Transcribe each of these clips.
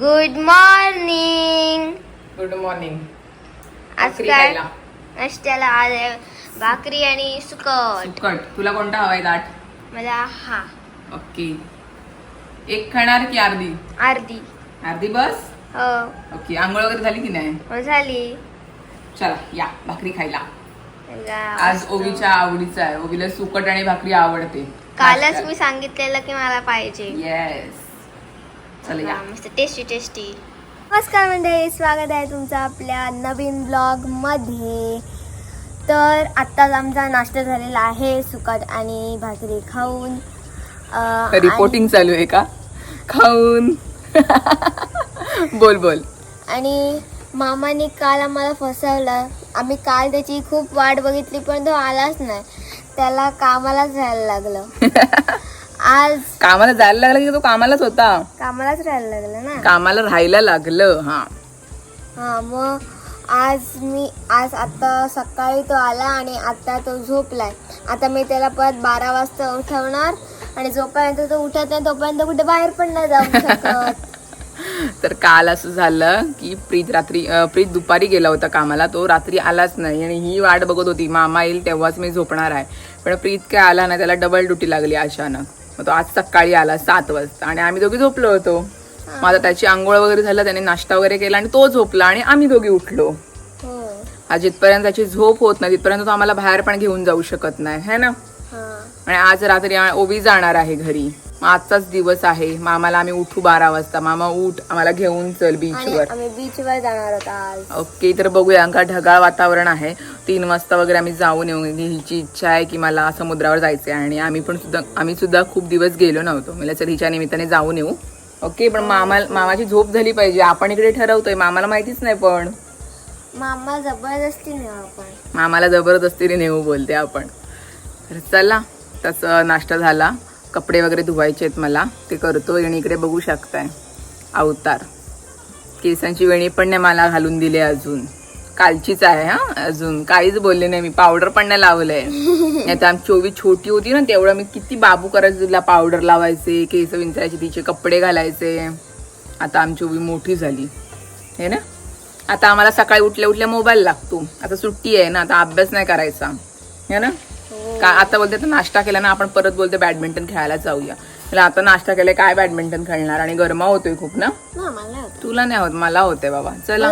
Good morning good morning आज काय. नाश्त्याला आज आहे भाकरी आणि सुकट. सुकट. तुला कोणता हवाय दाट? मला हा. ओके. एक खाणार की अर्धी? अर्धी. अर्धी बस? हो. ओके. आंघोळ वगैरे झाली की नाही? हो झाली. चला या. भाकरी खायला. आज मस्त. ओवीच्या आवडीचं आहे. ओवीला सुकट आणि भाकरी आवडते. कालच मी सांगितलेलं की मला पाहिजे. येस चला या वा, मस्त टेस्टी टेस्टी नमस्कार मंडळी स्वागत आहे तुमचं आपल्या नवीन ब्लॉगमध्ये. तर आत्ताच आमचा नाश्ता झालेला आहे सुकट आणि भाकरी खाऊन. अं, रिपोर्टिंग चालू आहे का? खाऊन. बोल बोल. आणि आणि मामाने काल आम्हाला फसवलं. आम्ही काल त्याची खूप वाट बघितली पण तो आलाच नाही. त्याला कामालाच जायला लागलं. आज कामाला जायला लागला की तो कामालाच होता. कामालाच राहायला लागलं ना? कामाला राहायला लागलं हा. हा मग आज मी आज आता सकाळी तो आला आणि आता तो झोपलाय. आता मी त्याला परत बारा वाजता उठवणार आणि जोपर्यंत तो उठत नाही तोपर्यंत कुठे बाहेर पण नाही जाऊ शकत. तर काल असं झालं की प्रीत रात्री प्रीत दुपारी गेला होता कामाला. तो रात्री आलाच नाही आणि ही वाट बघत होती मामा येईल तेव्हाच मी झोपणार आहे. पण प्रीत काय आला नाही त्याला डबल ड्युटी लागली अचानक. मग तो आज सकाळी आला सात वाजता. आणि आम्ही दोघी झोपलो होतो. मग आता त्याची आंघोळ वगैरे झालं त्याने नाश्ता वगैरे केला आणि तो झोपला आणि आम्ही दोघी उठलो. हो. आज जिथपर्यंत त्याची झोप होत नाही तिथपर्यंत तो आम्हाला बाहेर पण घेऊन जाऊ शकत नाही है ना? हा. आणि आज रात्री ओवी जाणार आहे घरी. मग आजचाच दिवस आहे. मामाला आम्ही उठू बारा वाजता. मामा उठ आम्हाला घेऊन चल बीचवर आम्ही बीचवर जाणार आहोत आज. ओके तर बघूया. का ढगाळ वातावरण आहे. तीन वाजता वगैरे आम्ही जाऊन येऊ. हिची इच्छा आहे की मला समुद्रावर जायचं आहे आणि आम्ही पण सुद्धा आम्ही सुद्धा खूप दिवस गेलो नव्हतो. मला चल हिच्या निमित्ताने जाऊन येऊ. ओके पण मामा मामाची झोप झाली पाहिजे. आपण इकडे ठरवतोय. मामाला माहितीच नाही पण. मामा जबरदस्ती नाही आपण. मामाला जबरदस्तीने नेऊ बोलते आपण. तर चला तसं नाश्ता झाला. कपडे वगैरे धुवायचे आहेत मला ते करतो. आणि इकडे बघू शकताय अवतार. केसांची वेणी पण नाही मला घालून दिली अजून. कालचीच आहे हा अजून. काहीच बोलले नाही मी. पावडर पण नाही लावलंय. नाही तर आमची ओवी छोटी होती ना तेवढं मी किती बाबू करायचं तिला पावडर लावायचे केस विंचरायचे तिचे कपडे घालायचे. आता आमची ओवी मोठी झाली. हे ना? आता आम्हाला सकाळी उठल्या उठल्या मोबाईल लागतो. आता सुट्टी आहे ना आता अभ्यास नाही करायचा. है ना? का आता बोलते तर नाश्ता केला ना आपण परत बोलते बॅडमिंटन खेळायला जाऊया. आता नाश्ता केलाय काय बॅडमिंटन खेळणार? आणि गरमा होतोय खूप ना? ना मला होतं. तुला नाही होत मला होते बाबा. चला.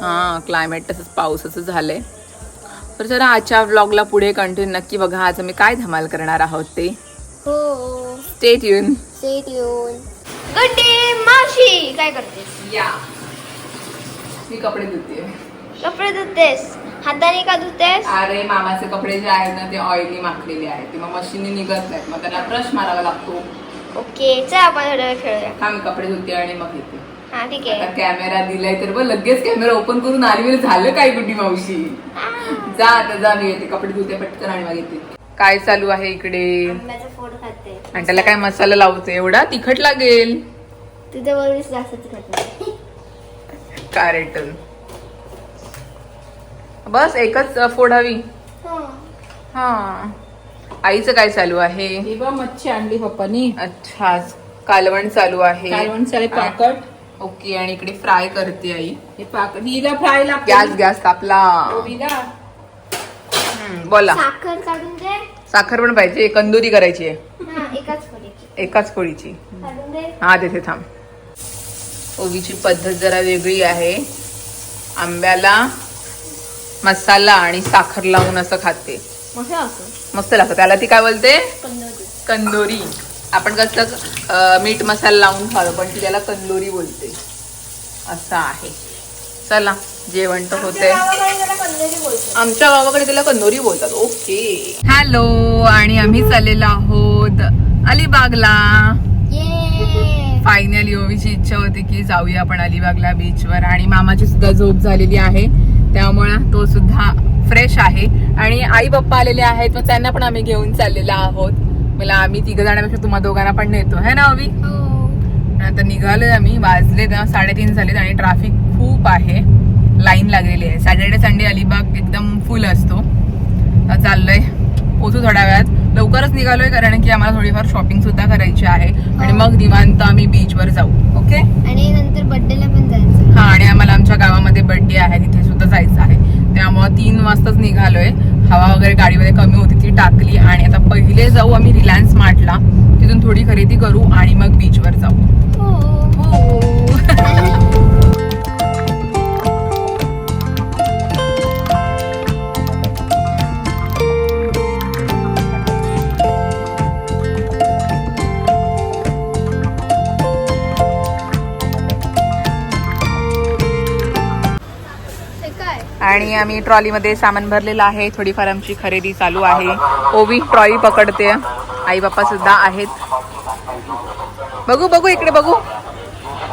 हा क्लायमेट तसंच पावसाचं झालंय. तर जरा आजच्या व्लॉगला पुढे कंटिन्यू नक्की बघा आज आम्ही काय धमाल करणार आहोत ते. हो. स्टेट येऊन स्टेट येऊन गुड डे मावशी काय करतेस? या. मी कपडे धुते कपडे धुतेस? हाताने का धुतेस? अरे मामाचे कपडे जे आहेत ना ते ऑइली माखलेले आहेत. ते मग मशीनने निघत नाहीत. मग त्याला ब्रश मारावा लागतो. ओके चल आपण थोडा वेळ खेळूया. हा मी कपडे धुते आणि मग येते. हा ठीक आता आहे कॅमेरा दिलाय तर बघ लगेच कॅमेरा ओपन करून आली म्हणजे झालं काय गुड्डी मावशी? जा आता जा मी येते. कपडे धुते पटकन आणि मग येते. काय चालू आहे इकडे? आंब्याचा फोड खाते. आणि त्याला काय मसाला लावतो एवढा तिखट लागेल. तुझ्या बरोबर जास्त तिखट नाही कॅरेटन बस एकच फोड हवी हा. आईचं काय चालू आहे? ही बा मच्छी आणली पप्पानी. अच्छा कालवण चालू आहे. कालवण पाकट ओके आणि इकडे फ्राय करते आई. हे पाकट हिला फ्राय लागते. Gas gas तापला. ओवीला हम्म, बोला. साखर काढून दे. साखर पण पाहिजे कंदुरी करायची आहे. हा एकाच पोळीची हा तिथे थांब. ओवीची पद्धत जरा वेगळी आहे. आंब्याला मसाला आणि साखर लावून असं खाते. मस्त लागतं. त्याला ती काय बोलते? कंदोरी आपण कसं मीठ मसाला लावून खातो पण ती त्याला कंदोरी बोलते. असं आहे. चला जेवण तर होते आमच्या गावाकडे त्याला कंदोरी बोलतात. ओके. हॅलो आणि आम्ही चाललेलो आहोत अलिबागला. ये. फायनली ओवीची इच्छा होती की जाऊया आपण अलिबागला बीचवर आणि मामाची सुद्धा झोप झालेली आहे. त्यामुळं तो सुद्धा फ्रेश आहे. आणि आई पप्पा आलेले आहेत मग त्यांना पण आम्ही घेऊन चाललेलो आहोत. मला आम्ही तिघ जाण्यापेक्षा तुम्हा दोघांना पण नेतो. है ना ओवी हो. आता निघालोय आम्ही. वाजले ना साडेतीन झालेत आणि ट्रॅफिक खूप आहे. लाईन लागलेली आहे. सॅटर्डे संडे अलिबाग एकदम फुल असतो. चाललोय. पोहोचू थोड्या वेळात लवकरच निघालोय कारण की आम्हाला थोडीफार शॉपिंग सुद्धा करायची आहे. आणि मग निवांत आम्ही बीच वर जाऊ. ओके आणि नंतर बर्थडेला पण जायचं. हा आणि आम्हाला आमच्या गावामध्ये बर्थडे आहे. तिथे सुद्धा जायचं आहे. त्यामुळे तीन वाजताच निघालोय. हवा वगैरे गाडीमध्ये कमी होती ती टाकली. आणि आता पहिले जाऊ आम्ही रिलायन्स मार्टला तिथून थोडी खरेदी करू आणि मग बीचवर जाऊ. हो. आणि आम्ही ट्रॉलीमध्ये सामान भरलेलं आहे. थोडीफार आमची खरेदी चालू आहे. ओवी ट्रॉली पकडते. आई बाप्पा सुद्धा आहेत. बघू बघू इकडे बघू.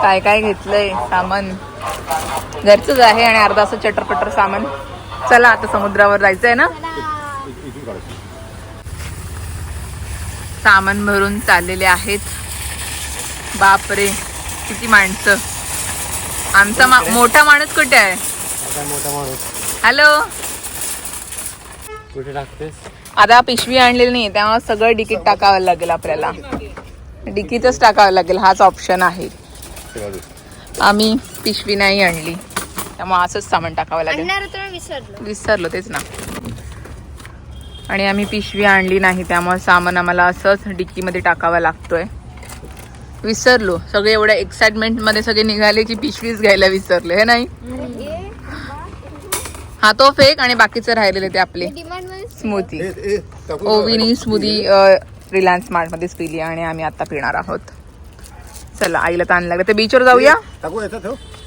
काय काय घेतलंय सामान. घरचंच आहे आणि अर्धा असं चटरपटर सामान. चला आता समुद्रावर जायचंय ना? सामान भरून चाललेले आहेत. बापरे किती माणसं. आमचा मा- मोठा माणूस कुठे आहे? मोठा माणूस. हॅलो. कुठे टाकतेस? आता पिशवी आणलेली नाही त्यामुळे सगळं डिकीत टाकावं लागेल आपल्याला. डिकीतच टाकावं लागेल हाच ऑप्शन आहे. आम्ही पिशवी नाही आणली त्यामुळे असंच सामान टाकावं लागेल. आणणार विसरलो. विसरलो तेच ना. आणि आम्ही पिशवी आणली नाही त्यामुळे सामान आम्हाला असंच डिक्कीमध्ये टाकावं लागतोय. विसरलो सगळे एवढ्या एक्साइटमेंटमध्ये सगळे निघाले की पिशवीच घ्यायला विसरले हे नाही? हा तो फेक आणि बाकीचे राहिलेले ते आपले. डिमांडमध्ये स्मूथी. ओविनी स्मूदी रिलायन्स मार्ट मध्येच पिली आणि आम्ही आता पिणार आहोत. चला आईला ताण लागलं. ते बीचवर जाऊया?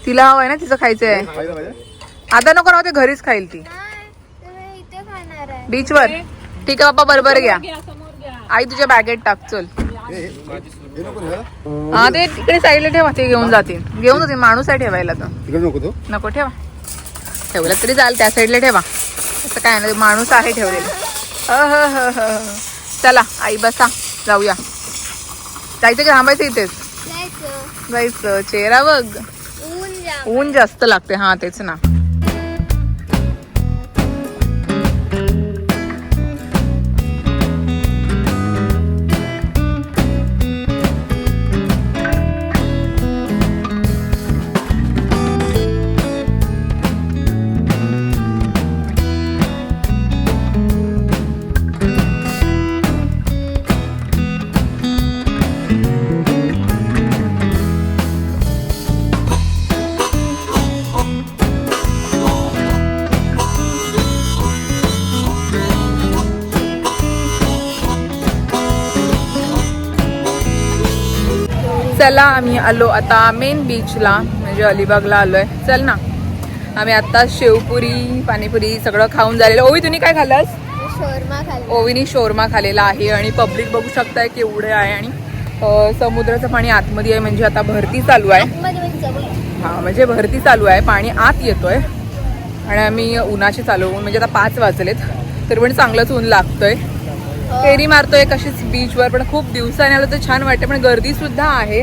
तिला हवंय ना तिचं खायचंय. पाहिजे पाहिजे. आता नको राहू ते घरीच खाईल ती. नाही इथे खाणार आहे. बीचवर ठीक आहे बाप्पा बरोबर घ्या. आई तुझ्या बॅगेत टाक चल. हे ते तिकडे साईडला ठेवा ते घेऊन जातील. घेऊन जातील माणूस आहे ठेवायला तर तिकडे नको तो नको ठेवा. ठेवलं तरी चाल त्या साईडला ठेवा. तसं काय नाही माणूस आहे ठेवलेला. ह, ह, ह. चला आई बसा जाऊया. जायचं की थांबायचं इथेच? जायचं. चेहरा बघ. ऊन जास्त लागते हा तेच ना. चला आम्ही आलो आता मेन बीचला म्हणजे अलिबागला आलोय. चल ना. आम्ही आता शेवपुरी पाणीपुरी सगळं खाऊन झालेलं. ओवी तुम्ही काय खाल्लंस? शोरमा ओवीनी शोरमा खालेला आहे आणि पब्लिक बघू शकताय केवढे आहे आणि समुद्राचं पाणी आतमध्ये आहे म्हणजे आता भरती चालू आहे. म्हणजे हा म्हणजे भरती चालू आहे पाणी आत येतोय. आणि आम्ही उन्हाशी चालू म्हणजे आता पाच वाजलेत. तरी पण चांगलंच ऊन लागतोय. फेरी मारतोय कशीच बीचवर पण खूप दिवसाने आलं तर छान वाटतं पण गर्दी सुद्धा आहे.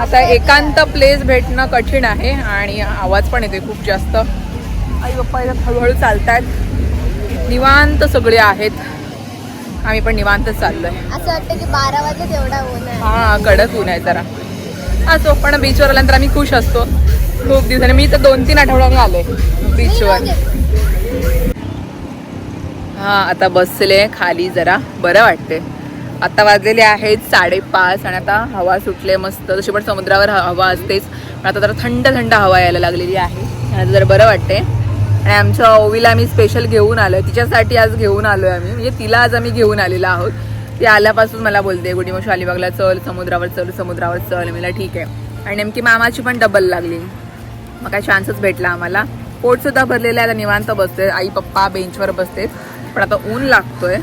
आता एकांत प्लेस भेटणं कठीण आहे आणि आवाज पण येतोय खूप जास्त. आई बाप्पा हळूहळू चालतायत. निवांत सगळे आहेत. आम्ही पण निवांतच चाललोय. असं वाटतं की बारा वाजता तेवढा ऊन हा कडक ऊन आहे जरा. असो पण बीचवर आल्यानंतर आम्ही खुश असतो. खूप दिवसांनी. मी तर दोन तीन आठवड्याने आले बीचवर हा आता बसले खाली जरा. बरं वाटते आता वाजलेले आहेत साडेपाच आणि आता हवा सुटले मस्त. जशी पण समुद्रावर हवा असतेच. पण आता जरा थंड थंड हवा यायला लागलेली आहे. आणि आता जरा बरं वाटते आणि आमच्या ओवीला आम्ही स्पेशल घेऊन आलो आहे तिच्यासाठी आज घेऊन आलो आहे आम्ही. म्हणजे तिला आज आम्ही घेऊन आलेलो आहोत. ती आल्यापासून मला बोलते गुडी मग अलिबागला चल समुद्रावर चल समुद्रावर चल. मला ठीक आहे. आणि नेमकी मामाची पण डबल लागली. मग काय चान्सच भेटला आम्हाला. पोट सुद्धा भरलेलं आहे. आता निवांत बसते आई पप्पा बेंचवर बसतेत. पण आता ऊन लागतोय.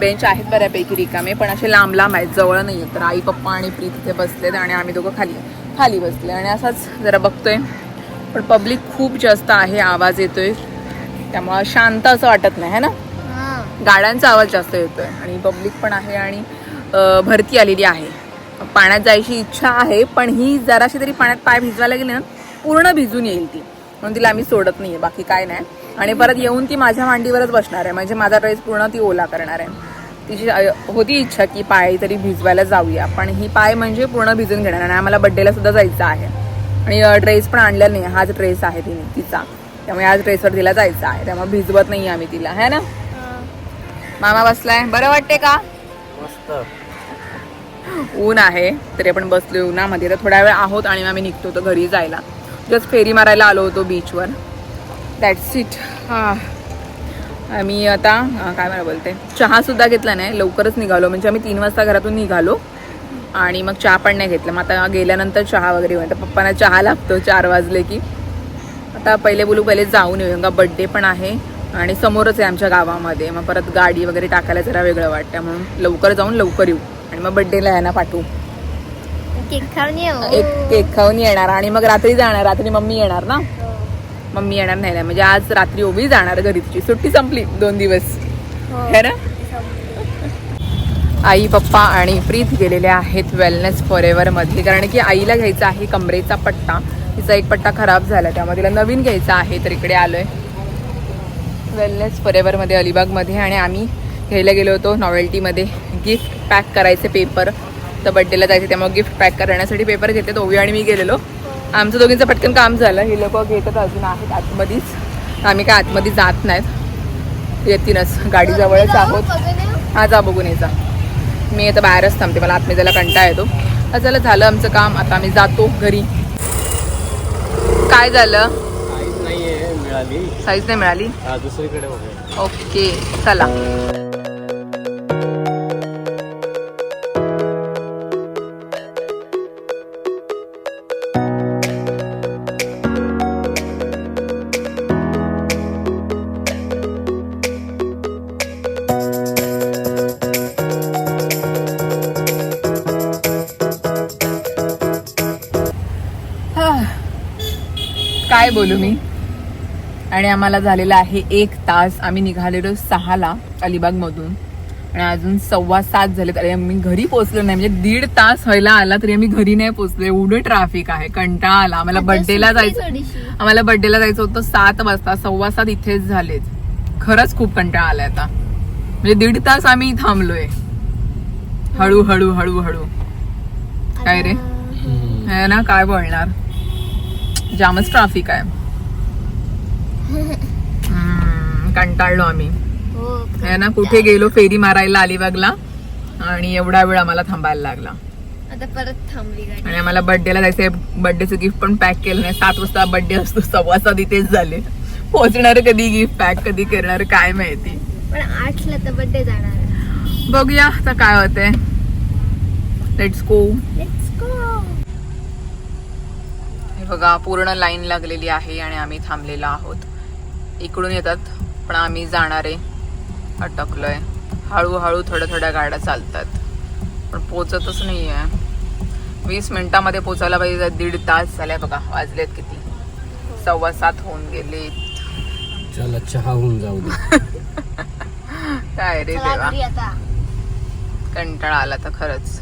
बेंच आहेत बऱ्यापैकी रिकामे पण असे लांब लांब आहेत जवळ नाही आहेत तर आई पप्पा आणि प्रीत तिथे बसलेत आणि आम्ही दोघं खाली खाली बसले. आणि असाच जरा बघतोय. पण पब्लिक खूप जास्त आहे आवाज येतोय. त्यामुळं शांत असं वाटत नाही है ना? गाड्यांचा आवाज जास्त येतोय. आणि पब्लिक पण आहे आणि भरती आलेली आहे. पाण्यात जायची इच्छा आहे पण ही जराशी तरी पाण्यात पाय भिजवायला गेली ना पूर्ण भिजून येईल ती. म्हणून तिला आम्ही सोडत नाहीये बाकी काय नाही. आणि परत येऊन ती माझ्या मांडीवरच बसणार आहे. म्हणजे माझा ड्रेस पूर्ण ती ओला करणार आहे. तिची होती इच्छा की पाय तरी भिजवायला जाऊया. पण ही पाय म्हणजे पूर्ण भिजून घेणार आणि आम्हाला बड्डेला सुद्धा जायचं आहे. आणि ड्रेस पण आणलेला नाही. हाच ड्रेस आहे तिने तिचा. त्यामुळे आज ड्रेसवर तिला जायचं आहे. त्यामुळे भिजवत नाही आम्ही तिला. है ना? मामा बसलाय. बरं वाटते का? ऊन आहे. तरी आपण बसलो उन्हामध्ये. तर थोड्या वेळ आहोत आणि आम्ही निघतो तर घरी जायला. जस्ट फेरी मारायला आलो होतो बीचवर दॅट्स इट हां. आम्ही आता काय मला बोलते? चहासुद्धा घेतला नाही लवकरच निघालो. म्हणजे आम्ही तीन वाजता घरातून निघालो आणि मग चहा पण नाही घेतला. मग आता गेल्यानंतर चहा वगैरे तर पप्पांना चहा लागतो चार वाजले की. आता पहिले बोलू पहिले जाऊन येऊ का बड्डे पण आहे आणि समोरच आहे आमच्या गावामध्ये. मग परत गाडी वगैरे टाकायला जरा वेगळं वाटतं. म्हणून लवकर जाऊन लवकर येऊ. आणि मग बड्डेला यांना पाठवू. केक खाऊन येऊ. एक केक खाऊन येणार आणि मग रात्री जाणार. रात्री मम्मी येणार ना? मम्मी येणार नाही ना म्हणजे आज रात्री ओवी जाणार घरी तिची. सुट्टी संपली दोन दिवस. है. ना? आई पप्पा आणि प्रीत गेलेले आहेत वेलनेस फॉरमध्ये. कारण की आईला घ्यायचा आहे कमरेचा पट्टा. तिचा एक पट्टा खराब झाला त्यामुळे तिला नवीन घ्यायचा आहे तर इकडे आलोय. वेलनेस फॉरमध्ये अलिबागमध्ये आणि आम्ही घ्यायला गेलो होतो नॉवेल्टीमध्ये गिफ्ट पॅक करायचे पेपर तर बड्डेला जायचे त्यामुळे गिफ्ट पॅक करण्यासाठी पेपर घेते ओवी आणि मी गेलेलो. आमचं दोघींचं पटकन काम झालं. ही लोक घेतात अजून आहेत आतमध्येच. आम्ही काय आतमध्ये जात नाहीत. येतीनच गाडीजवळच आहोत. हा जा बघून यायचा मी आता बाहेरच थांबते. मला आतमध्ये जायला कंटाळा येतो. चला झालं आमचं काम. आता आम्ही जातो घरी. काय झालं? काहीच नाहीये मिळाली. साईज नाही मिळाली? हा दुसरीकडे ओके चला. काय बोलू मी? आणि आम्हाला झालेला आहे एक तास. आम्ही निघालेलो सहाला अलिबागमधून. आणि अजून सव्वा सात झाले तरी आम्ही घरी पोहोचलो नाही. म्हणजे दीड तास व्हायला आला तरी आम्ही घरी नाही पोहोचलो. एवढं ट्रॅफिक आहे. कंटाळा आला. आम्हाला बर्थडेला जायचं आम्हाला बर्थडेला जायचं होतं सात वाजता. सव्वा सात इथेच झालेत. खरंच खूप कंटाळा आलाय आता. म्हणजे दीड तास आम्ही थांबलोय. हळू हळू हळू हळू. काय रे? है ना? काय बोलणार? जामच ट्रॅफिक आहे. कंटाळलो आम्ही. हो ना? कुठे गेलो फेरी मारायला अलिबागला. आणि एवढा वेळ आम्हाला थांबायला लागला. आता परत थांबली गाडी. आणि आम्हाला बर्थडेला जायचंय. बर्थडेचं गिफ्ट पण पॅक केलं नाही. सात वाजता बर्थडे असतो. सव्वा सात इथेच झाले. पोहोचणार कधी गिफ्ट पॅक कधी करणार काय माहिती. पण आठला तर बड्डे जाणार. बघूया आता काय होतंय. लेट्स गो बघा पूर्ण लाईन लागलेली आहे आणि आम्ही थांबलेलो आहोत. इकडून येतात पण आम्ही जाणारे अटकलोय. हळूहळू थोड्या थोड्या गाड्या चालतात. पण पोचतच नाही आहे वीस मिनिटामध्ये पोचायला पाहिजे दीड तास झालाय बघा वाजलेत किती. सव्वा सात होऊन गेले चला चहा होऊन जाऊ दे. काय रे देवा. कंटाळा आला तर खरंच.